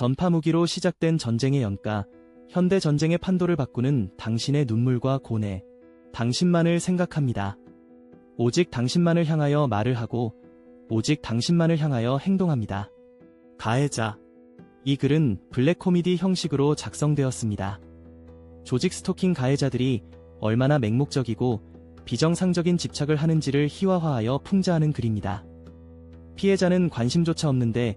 전파 무기로 시작된 전쟁의 연가, 현대 전쟁의 판도를 바꾸는 당신의 눈물과 고뇌, 당신만을 생각합니다. 오직 당신만을 향하여 말을 하고, 오직 당신만을 향하여 행동합니다. 가해자. 이 글은 블랙 코미디 형식으로 작성되었습니다. 조직 스토킹 가해자들이 얼마나 맹목적이고 비정상적인 집착을 하는지를 희화화하여 풍자하는 글입니다. 피해자는 관심조차 없는데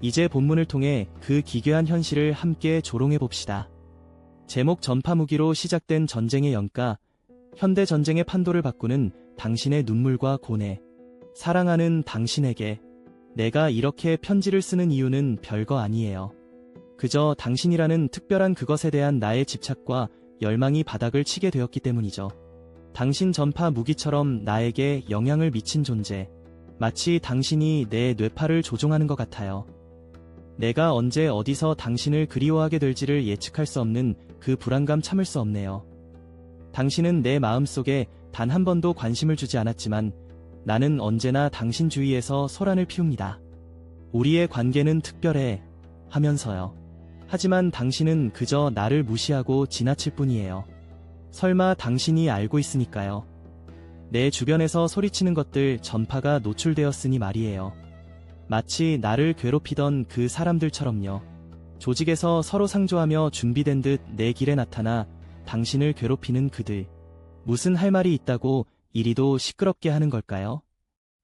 이제 본문을 통해 그 기괴한 현실을 함께 조롱해 봅시다. 제목 전파 무기로 시작된 전쟁의 연가, 현대 전쟁의 판도를 바꾸는 당신의 눈물과 고뇌, 사랑하는 당신에게 내가 이렇게 편지를 쓰는 이유는 별거 아니에요. 그저 당신이라는 특별한 그것에 대한 나의 집착과 열망이 바닥을 치게 되었기 때문이죠. 당신 전파 무기처럼 나에게 영향을 미친 존재, 마치 당신이 내 뇌파를 조종하는 것 같아요. 내가 언제 어디서 당신을 그리워하게 될지를 예측할 수 없는 그 불안감 참을 수 없네요. 당신은 내 마음속에 단 한 번도 관심을 주지 않았지만 나는 언제나 당신 주위에서 소란을 피웁니다. 우리의 관계는 특별해 하면서요. 하지만 당신은 그저 나를 무시하고 지나칠 뿐이에요. 설마 당신이 알고 있으니까요. 내 주변에서 소리치는 것들 전파가 노출되었으니 말이에요. 마치 나를 괴롭히던 그 사람들처럼요. 조직에서 서로 상조하며 준비된 듯 내 길에 나타나 당신을 괴롭히는 그들. 무슨 할 말이 있다고 이리도 시끄럽게 하는 걸까요?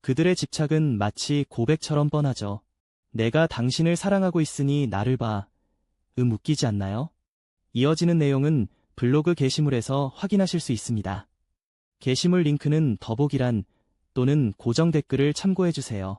그들의 집착은 마치 고백처럼 뻔하죠. 내가 당신을 사랑하고 있으니 나를 봐. 음 웃기지 않나요? 이어지는 내용은 블로그 게시물에서 확인하실 수 있습니다. 게시물 링크는 더보기란 또는 고정 댓글을 참고해주세요.